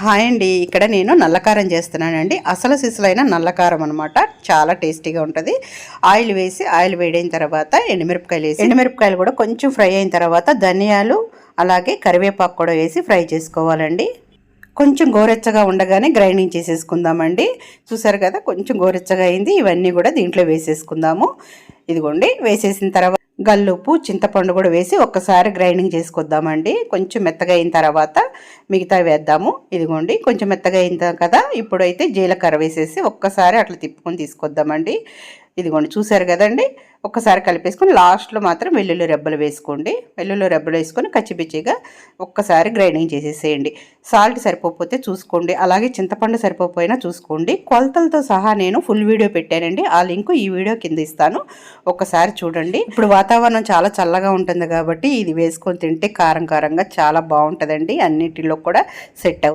Hi అండి. ఇక్కడ నేను నల్లకారం చేస్తున్నానండి. అసలు సిసలైన నల్లకారం అనమాట చాలా టేస్టీగా ఉంటుంది. ఆయిల్ వేసి ఆయిల్ వేడైన తర్వాత ఎండుమిరపకాయలు వేసి ఎండుమిరపకాయలు కూడా కొంచెం ఫ్రై అయిన తర్వాత ధనియాలు అలాగే కరివేపాకు కూడా వేసి ఫ్రై చేసుకోవాలండి. కొంచెం గోరెచ్చగా ఉండగానే గ్రైండింగ్ చేసేసుకుందామండి. చూసారు కదా కొంచెం గోరెచ్చగా అయింది. ఇవన్నీ కూడా దీంట్లో వేసేసుకుందాము. ఇదిగోండి వేసేసిన తర్వాత గల్లుపు చింతపండు కూడా వేసి ఒక్కసారి గ్రైండింగ్ చేసుకొద్దామండి. కొంచెం మెత్తగా అయిన తర్వాత మిగతా వేద్దాము. ఇదిగోండి కొంచెం మెత్తగా అయింది కదా ఇప్పుడైతే జీలకర్ర వేసేసి ఒక్కసారి అట్లా తిప్పుకొని తీసుకొద్దామండి. ఇదిగోండి చూసారు కదండి? ఒక్కసారి కలిపేసుకొని లాస్ట్లో మాత్రం వెల్లుల్లి రెబ్బలు వేసుకోండి. వెల్లుల్లి రెబ్బలు వేసుకొని కచ్చిపిచ్చిగా ఒక్కసారి గ్రైండింగ్ చేసేసేయండి. సాల్ట్ సరిపోతే చూసుకోండి. అలాగే చింతపండు సరిపోయినా చూసుకోండి. కొలతలతో సహా నేను ఫుల్ వీడియో పెట్టానండి. ఆ లింక్ ఈ వీడియో కింద ఇస్తాను. ఒక్కసారి చూడండి. ఇప్పుడు వాతావరణం చాలా చల్లగా ఉంటుంది కాబట్టి ఇది వేసుకొని తింటే కారం కారంగా చాలా బాగుంటుందండి. అన్నిటిలో కూడా సెట్ అవుతుంది